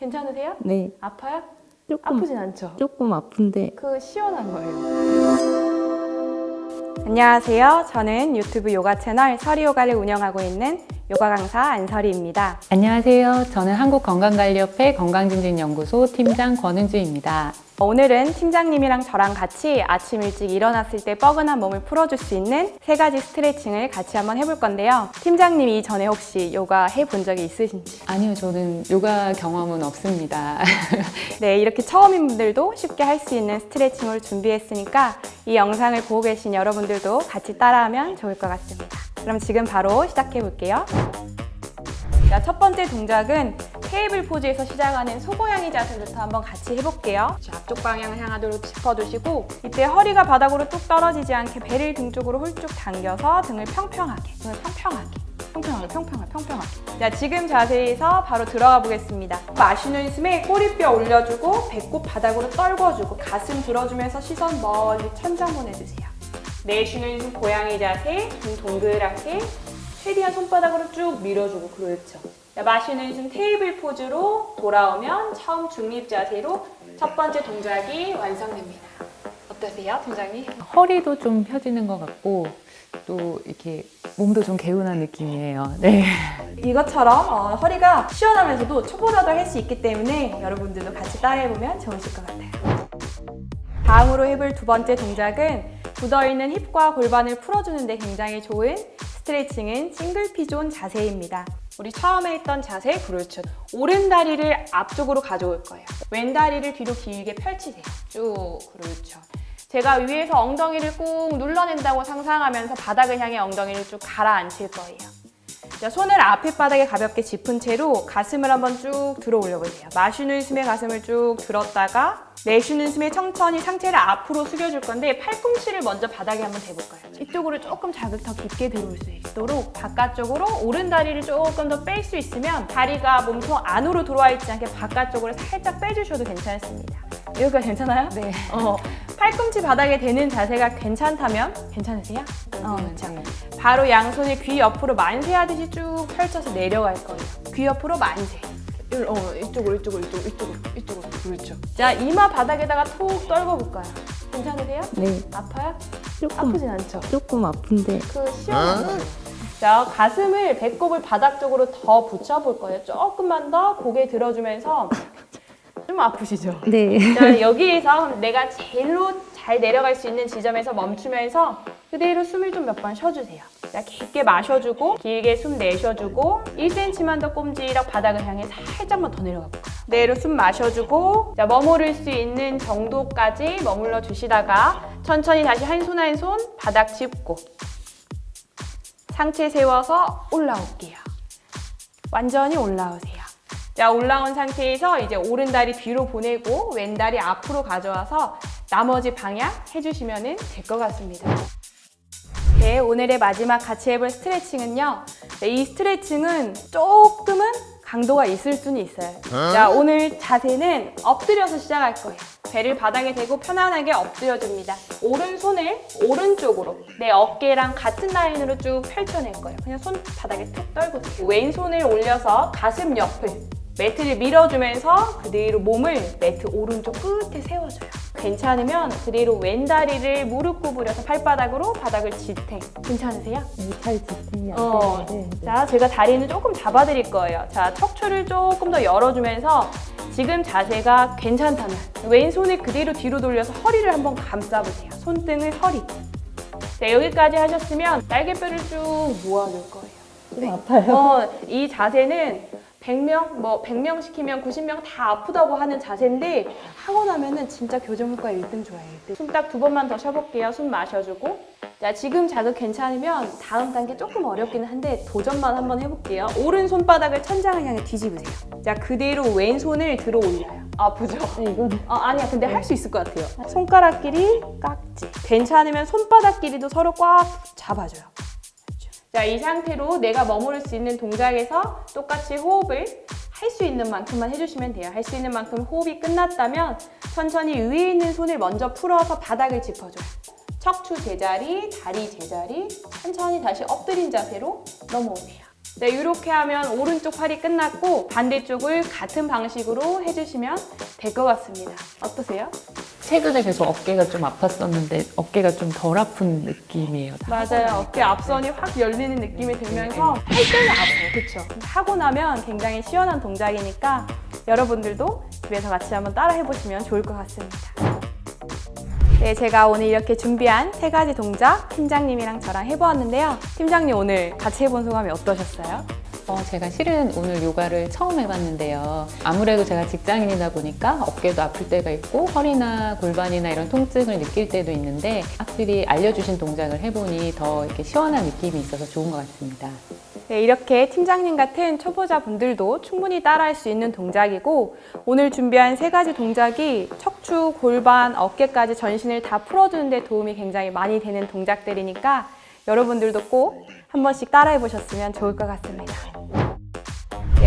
괜찮으세요? 네, 아파요? 조금 아프진 않죠? 조금 아픈데 그 시원한 거예요. 안녕하세요. 저는 유튜브 요가 채널 서리 요가를 운영하고 있는 요가 강사 안설이입니다. 안녕하세요. 저는 한국건강관리협회 건강증진연구소 팀장 권은주입니다. 오늘은 팀장님이랑 저랑 같이 아침 일찍 일어났을 때 뻐근한 몸을 풀어줄 수 있는 세 가지 스트레칭을 같이 한번 해볼 건데요. 팀장님이 이전에 혹시 요가 해본 적이 있으신지? 아니요, 저는 요가 경험은 없습니다. 네, 이렇게 처음인 분들도 쉽게 할 수 있는 스트레칭을 준비했으니까 이 영상을 보고 계신 여러분들도 같이 따라하면 좋을 것 같습니다. 그럼 지금 바로 시작해 볼게요. 자, 첫 번째 동작은 테이블 포즈에서 시작하는 소고양이 자세부터 한번 같이 해볼게요. 자, 앞쪽 방향을 향하도록 짚어두시고 이때 허리가 바닥으로 뚝 떨어지지 않게 배를 등 쪽으로 훌쭉 당겨서 등을 평평하게, 등을 평평하게, 평평하게, 평평하게, 평평하게. 자, 지금 자세에서 바로 들어가 보겠습니다. 마시는 숨에 꼬리뼈 올려주고 배꼽 바닥으로 떨궈주고 가슴 들어주면서 시선 멀리 천장 보내주세요. 내쉬는 숨 고양이 자세, 등 동그랗게 최대한 손바닥으로 쭉 밀어주고 그렇죠. 자, 마시는 숨 테이블 포즈로 돌아오면 처음 중립 자세로 첫 번째 동작이 완성됩니다. 어떠세요, 팀장님? 허리도 좀 펴지는 것 같고, 또 이렇게 몸도 좀 개운한 느낌이에요. 네. 이것처럼 어, 허리가 시원하면서도 초보자도 할 수 있기 때문에 여러분들도 같이 따라해보면 좋으실 것 같아요. 다음으로 해볼 두 번째 동작은 굳어있는 힙과 골반을 풀어주는데 굉장히 좋은 스트레칭은 싱글 피존 자세입니다. 우리 처음에 했던 자세, 그렇죠. 오른 다리를 앞쪽으로 가져올 거예요. 왼 다리를 뒤로 길게 펼치세요. 쭉, 그렇죠. 제가 위에서 엉덩이를 꾹 눌러낸다고 상상하면서 바닥을 향해 엉덩이를 쭉 가라앉힐 거예요. 자, 손을 앞에 바닥에 가볍게 짚은 채로 가슴을 한번 쭉 들어 올려보세요. 마시는 숨에 가슴을 쭉 들었다가 내쉬는 숨에 천천히 상체를 앞으로 숙여줄 건데 팔꿈치를 먼저 바닥에 한번 대볼까요? 이쪽으로 조금 자극 더 깊게 들어올 수 있도록 바깥쪽으로 오른 다리를 조금 더 뺄 수 있으면 다리가 몸통 안으로 들어와 있지 않게 바깥쪽으로 살짝 빼주셔도 괜찮습니다. 여기가 괜찮아요? 네. 어, 팔꿈치 바닥에 대는 자세가 괜찮다면 괜찮으세요? 어, 그렇죠. 바로 양손을 귀 옆으로 만세하듯이 쭉 펼쳐서 내려갈 거예요. 귀 옆으로 만세. 일- 어, 이쪽으로, 이쪽으로, 이쪽으로, 이쪽으로, 이쪽으로. 그렇죠. 자, 이마 바닥에다가 톡 떨궈볼까요? 괜찮으세요? 네, 아파요? 조금 아프진 않죠? 조금 아픈데 그 시원한 거. 자, 가슴을 배꼽을 바닥 쪽으로 더 붙여볼 거예요. 조금만 더 고개 들어주면서 좀 아프시죠? 네, 자, 여기에서 내가 제일로 잘 내려갈 수 있는 지점에서 멈추면서 그대로 숨을 좀 몇 번 쉬어주세요. 자, 깊게 마셔주고 길게 숨 내쉬어주고 1cm만 더 꼼지락 바닥을 향해 살짝만 더 내려가 볼까요? 그대로 숨 마셔주고 자, 머무를 수 있는 정도까지 머물러 주시다가 천천히 다시 한 손 한 손 바닥 짚고 상체 세워서 올라올게요. 완전히 올라오세요. 자, 올라온 상태에서 이제 오른 다리 뒤로 보내고 왼 다리 앞으로 가져와서 나머지 방향 해주시면 될 것 같습니다. 네, 오늘의 마지막 같이 해볼 스트레칭은요. 네, 이 스트레칭은 조금은 강도가 있을 수는 있어요. 자, 오늘 자세는 엎드려서 시작할 거예요. 배를 바닥에 대고 편안하게 엎드려줍니다. 오른손을 오른쪽으로 내 어깨랑 같은 라인으로 쭉 펼쳐낼 거예요. 그냥 손 바닥에 툭 떨고 왼손을 올려서 가슴 옆을 매트를 밀어주면서 그대로 몸을 매트 오른쪽 끝에 세워줘요. 괜찮으면 그대로 왼 다리를 무릎 구부려서 발바닥으로 바닥을 지탱. 괜찮으세요? 잘 지탱이 안 어. 되는데 자, 제가 다리는 조금 잡아드릴 거예요. 자, 척추를 조금 더 열어주면서 지금 자세가 괜찮다면 왼손을 그대로 뒤로 돌려서 허리를 한번 감싸보세요. 손등을 허리. 네, 여기까지 하셨으면 날개뼈를 쭉 모아놓을 거예요. 좀 아파요. 어, 이 자세는 100명, 뭐 100명 시키면 90명 다 아프다고 하는 자세인데 하고 나면은 진짜 교정 효과 1등 좋아요. 1등. 숨딱 두 번만 더 쉬어볼게요. 숨 마셔주고. 자, 지금 자극 괜찮으면 다음 단계 조금 어렵기는 한데 도전만 한번 해볼게요. 오른 손바닥을 천장을 향해 뒤집으세요. 자, 그대로 왼손을 들어 올려요. 아프죠? 네, 이건 어, 아니야. 근데 할 수 있을 것 같아요. 손가락끼리 깍지. 괜찮으면 손바닥끼리도 서로 꽉 잡아줘요. 자, 이 상태로 내가 머무를 수 있는 동작에서 똑같이 호흡을 할 수 있는 만큼만 해주시면 돼요. 할 수 있는 만큼 호흡이 끝났다면 천천히 위에 있는 손을 먼저 풀어서 바닥을 짚어줘요. 척추 제자리, 다리 제자리, 천천히 다시 엎드린 자세로 넘어오세요. 네, 이렇게 하면 오른쪽 팔이 끝났고 반대쪽을 같은 방식으로 해주시면 될 것 같습니다. 어떠세요? 최근에 계속 어깨가 좀 아팠었는데 어깨가 좀 덜 아픈 느낌이에요. 맞아요. 어깨 앞선이 확 열리는 느낌이 들면서 할 때는 아파요. 근데 하고 나면 굉장히 시원한 동작이니까 여러분들도 집에서 같이 한번 따라 해보시면 좋을 것 같습니다. 네, 제가 오늘 이렇게 준비한 세 가지 동작 팀장님이랑 저랑 해보았는데요. 팀장님 오늘 같이 해본 소감이 어떠셨어요? 어, 제가 실은 오늘 요가를 처음 해봤는데요. 아무래도 제가 직장인이다 보니까 어깨도 아플 때가 있고 허리나 골반이나 이런 통증을 느낄 때도 있는데 확실히 알려주신 동작을 해보니 더 이렇게 시원한 느낌이 있어서 좋은 것 같습니다. 네, 이렇게 팀장님 같은 초보자분들도 충분히 따라할 수 있는 동작이고 오늘 준비한 세 가지 동작이 척추, 골반, 어깨까지 전신을 다 풀어주는 데 도움이 굉장히 많이 되는 동작들이니까 여러분들도 꼭 한 번씩 따라해 보셨으면 좋을 것 같습니다.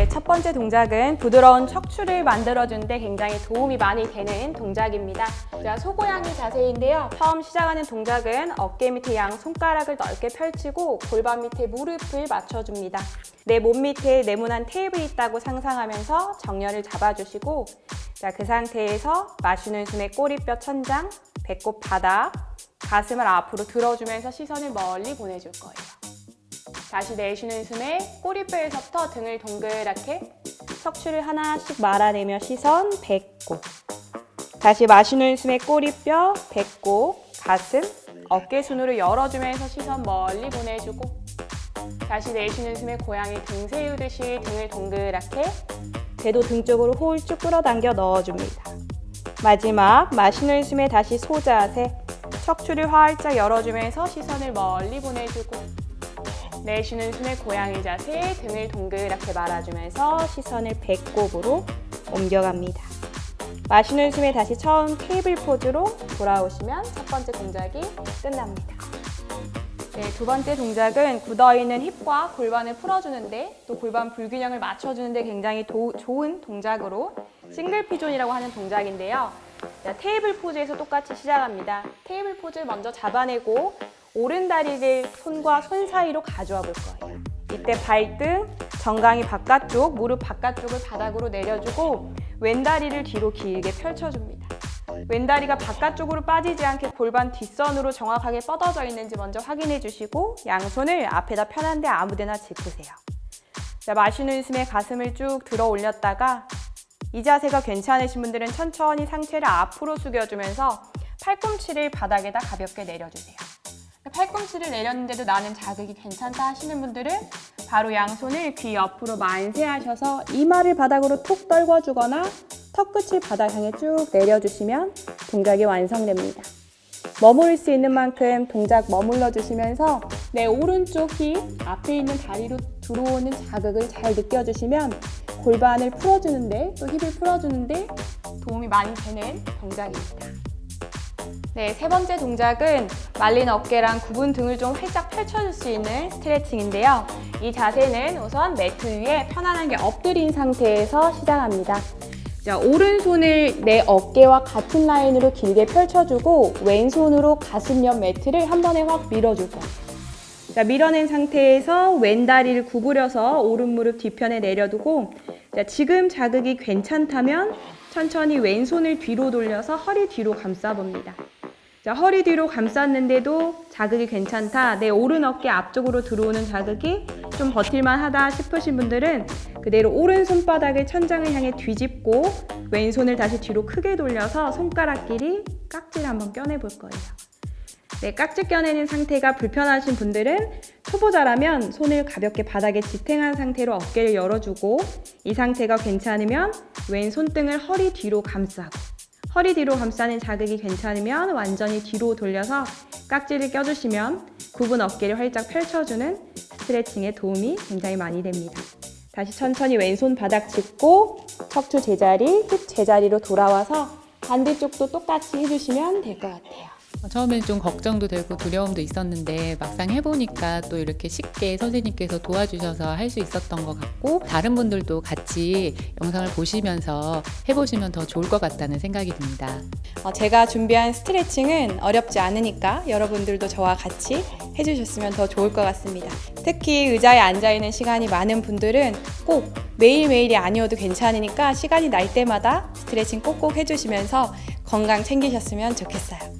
네, 첫 번째 동작은 부드러운 척추를 만들어주는데 굉장히 도움이 많이 되는 동작입니다. 자, 소고양이 자세인데요. 처음 시작하는 동작은 어깨 밑에 양 손가락을 넓게 펼치고 골반 밑에 무릎을 맞춰줍니다. 내 몸 밑에 네모난 테이블이 있다고 상상하면서 정렬을 잡아주시고 자, 그 상태에서 마시는 숨에 꼬리뼈 천장, 배꼽 바닥, 가슴을 앞으로 들어주면서 시선을 멀리 보내줄 거예요. 다시 내쉬는 숨에 꼬리뼈에서부터 등을 동그랗게 척추를 하나씩 말아내며 시선 배꼽 다시 마시는 숨에 꼬리뼈, 배꼽, 가슴, 어깨 순으로 열어주면서 시선 멀리 보내주고 다시 내쉬는 숨에 고양이 등 세우듯이 등을 동그랗게 배도 등 쪽으로 호흡 쭉 끌어당겨 넣어줍니다. 마지막 마시는 숨에 다시 소자세 척추를 활짝 열어주면서 시선을 멀리 보내주고 내쉬는 숨에 고양이 자세 등을 동그랗게 말아주면서 시선을 배꼽으로 옮겨갑니다. 마시는 숨에 다시 처음 테이블 포즈로 돌아오시면 첫 번째 동작이 끝납니다. 네, 두 번째 동작은 굳어있는 힙과 골반을 풀어주는데 또 골반 불균형을 맞춰주는데 굉장히 도- 좋은 동작으로 싱글 피존이라고 하는 동작인데요. 자, 테이블 포즈에서 똑같이 시작합니다. 테이블 포즈 먼저 잡아내고 오른 다리를 손과 손 사이로 가져와 볼 거예요. 이때 발등, 정강이 바깥쪽, 무릎 바깥쪽을 바닥으로 내려주고 왼다리를 뒤로 길게 펼쳐줍니다. 왼다리가 바깥쪽으로 빠지지 않게 골반 뒷선으로 정확하게 뻗어져 있는지 먼저 확인해 주시고 양손을 앞에다 편한데 아무데나 짚으세요. 자, 마시는 숨에 가슴을 쭉 들어 올렸다가 이 자세가 괜찮으신 분들은 천천히 상체를 앞으로 숙여주면서 팔꿈치를 바닥에다 가볍게 내려주세요. 팔꿈치를 내렸는데도 나는 자극이 괜찮다 하시는 분들은 바로 양손을 귀 옆으로 만세하셔서 이마를 바닥으로 툭 떨궈주거나 턱끝을 바닥 향해 쭉 내려주시면 동작이 완성됩니다. 머무를 수 있는 만큼 동작 머물러 주시면서 내 오른쪽 힙 앞에 있는 다리로 들어오는 자극을 잘 느껴주시면 골반을 풀어주는데 또 힙을 풀어주는데 도움이 많이 되는 동작입니다. 네, 세 번째 동작은 말린 어깨랑 굽은 등을 좀 활짝 펼쳐줄 수 있는 스트레칭인데요. 이 자세는 우선 매트 위에 편안하게 엎드린 상태에서 시작합니다. 자, 오른손을 내 어깨와 같은 라인으로 길게 펼쳐주고 왼손으로 가슴 옆 매트를 한 번에 확 밀어줄 거예요. 자, 밀어낸 상태에서 왼 다리를 구부려서 오른 무릎 뒤편에 내려두고 자, 지금 자극이 괜찮다면 천천히 왼손을 뒤로 돌려서 허리 뒤로 감싸봅니다. 자, 허리 뒤로 감쌌는데도 자극이 괜찮다. 내 오른 어깨 앞쪽으로 들어오는 자극이 좀 버틸만 하다 싶으신 분들은 그대로 오른 손바닥을 천장을 향해 뒤집고 왼손을 다시 뒤로 크게 돌려서 손가락끼리 깍지를 한번 껴내 볼 거예요. 네, 깍지 껴내는 상태가 불편하신 분들은 초보자라면 손을 가볍게 바닥에 지탱한 상태로 어깨를 열어주고 이 상태가 괜찮으면 왼 손등을 허리 뒤로 감싸고 허리 뒤로 감싸는 자극이 괜찮으면 완전히 뒤로 돌려서 깍지를 껴주시면 굽은 어깨를 활짝 펼쳐주는 스트레칭에 도움이 굉장히 많이 됩니다. 다시 천천히 왼손 바닥 짚고 척추 제자리, 힙 제자리로 돌아와서 반대쪽도 똑같이 해주시면 될 것 같아요. 처음엔 좀 걱정도 되고 두려움도 있었는데 막상 해보니까 또 이렇게 쉽게 선생님께서 도와주셔서 할 수 있었던 것 같고 다른 분들도 같이 영상을 보시면서 해보시면 더 좋을 것 같다는 생각이 듭니다. 어, 제가 준비한 스트레칭은 어렵지 않으니까 여러분들도 저와 같이 해주셨으면 더 좋을 것 같습니다. 특히 의자에 앉아있는 시간이 많은 분들은 꼭 매일매일이 아니어도 괜찮으니까 시간이 날 때마다 스트레칭 꼭꼭 해주시면서 건강 챙기셨으면 좋겠어요.